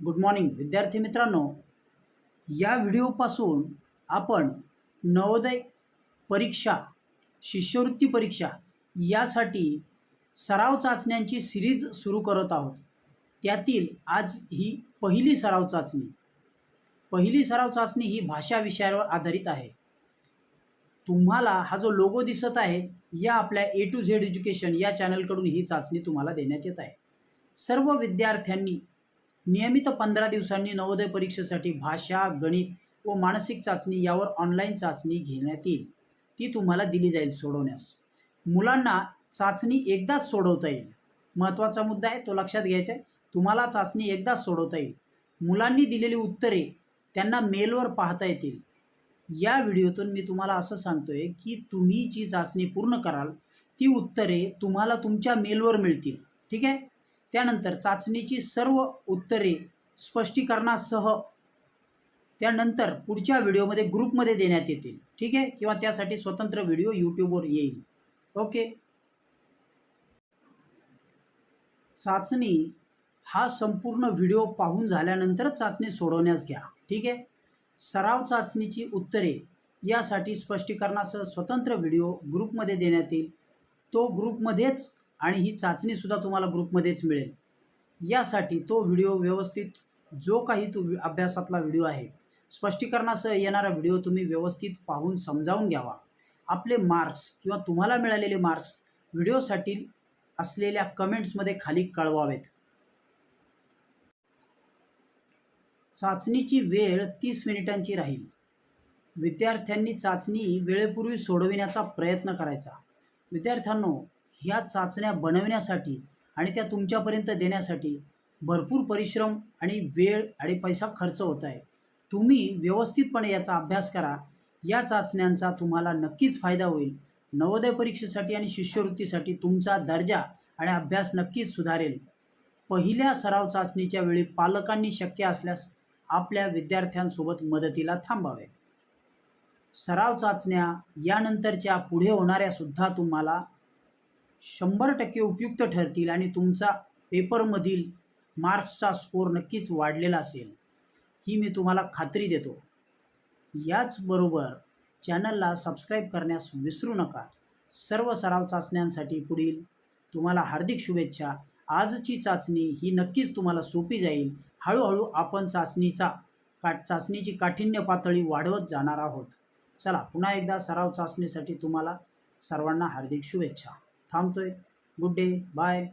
Good morning विद्यार्थी मित्रांनो. या व्हिडिओपासून आपण नवोदय परीक्षा शिष्यवृत्ती परीक्षा यासाठी सराव चाचण्यांची सिरीज सुरू करत आहोत. त्यातील आज ही पहिली सराव चाचणी. पहिली सराव चाचणी ही भाषा विषयावर आधारित आहे. तुम्हाला हा जो लोगो दिसत आहे या आपल्या ए टू झेड एज्युकेशन या चॅनलकडून ही चाचणी तुम्हाला देण्यात येत आहे. सर्व विद्यार्थ्यांनी नियमित पंधरा दिवसांनी नवोदय परीक्षेसाठी भाषा गणित व मानसिक चाचणी यावर ऑनलाईन चाचणी घेण्यात येईल. ती तुम्हाला दिली जाईल सोडवण्यास. मुलांना चाचणी एकदाच सोडवता येईल. महत्त्वाचा मुद्दा आहे तो लक्षात घ्यायचा आहे. तुम्हाला चाचणी एकदाच सोडवता येईल. मुलांनी दिलेली उत्तरे त्यांना मेलवर पाहता येतील. या व्हिडिओतून मी तुम्हाला असं सांगतोय की तुम्ही जी चाचणी पूर्ण कराल ती उत्तरे तुम्हाला तुमच्या मेलवर मिळतील. ठीक आहे? त्यानंतर चाचणीची सर्व उत्तरे स्पष्टीकरणासह त्यानंतर पुढच्या व्हिडिओमध्ये ग्रुपमध्ये देण्यात येतील. ठीक आहे? किंवा त्यासाठी स्वतंत्र व्हिडिओ यूट्यूबवर येईल. ओके? चाचणी हा संपूर्ण व्हिडिओ पाहून झाल्यानंतरच चाचणी सोडवण्यास घ्या. ठीक आहे? सराव चाचणीची उत्तरे यासाठी स्पष्टीकरणासह स्वतंत्र व्हिडिओ ग्रुपमध्ये देण्यात येईल. तो ग्रुपमध्येच आणि ही चाचणीसुद्धा तुम्हाला ग्रुपमध्येच मिळेल. यासाठी तो व्हिडिओ व्यवस्थित जो काही तो अभ्यासातला व्हिडिओ आहे स्पष्टीकरणासह येणारा व्हिडिओ तुम्ही व्यवस्थित पाहून समजावून घ्यावा. आपले मार्क्स किंवा तुम्हाला मिळालेले मार्क्स व्हिडिओसाठी असलेल्या कमेंट्समध्ये खाली कळवावेत. चाचणीची वेळ तीस मिनिटांची राहील. विद्यार्थ्यांनी चाचणी वेळेपूर्वी सोडविण्याचा प्रयत्न करायचा. विद्यार्थ्यांनो ह्या चाचण्या बनवण्यासाठी आणि त्या तुमच्यापर्यंत देण्यासाठी भरपूर परिश्रम आणि वेळ आणि पैसा खर्च होत आहे. तुम्ही व्यवस्थितपणे याचा अभ्यास करा. या चाचण्यांचा तुम्हाला नक्कीच फायदा होईल. नवोदय परीक्षेसाठी आणि शिष्यवृत्तीसाठी तुमचा दर्जा आणि अभ्यास नक्कीच सुधारेल. पहिल्या सराव चाचणीच्या वेळी पालकांनी शक्य असल्यास आपल्या विद्यार्थ्यांसोबत मदतीला थांबावे. सराव चाचण्या यानंतरच्या पुढे होणाऱ्यासुद्धा तुम्हाला शंभर टक्के उपयुक्त ठरतील आणि तुमचा पेपरमधील मार्क्सचा स्कोर नक्कीच वाढलेला असेल ही मी तुम्हाला खात्री देतो. याचबरोबर चॅनलला सबस्क्राईब करण्यास विसरू नका. सर्व सराव चाचण्यांसाठी पुढील तुम्हाला हार्दिक शुभेच्छा. आजची चाचणी ही नक्कीच तुम्हाला सोपी जाईल. हळूहळू आपण चाचणीचा का चाचणीची काठिण्य पातळी वाढवत जाणार आहोत. चला पुन्हा एकदा सराव चाचणीसाठी तुम्हाला सर्वांना हार्दिक शुभेच्छा. थांबतोय. Good day bye.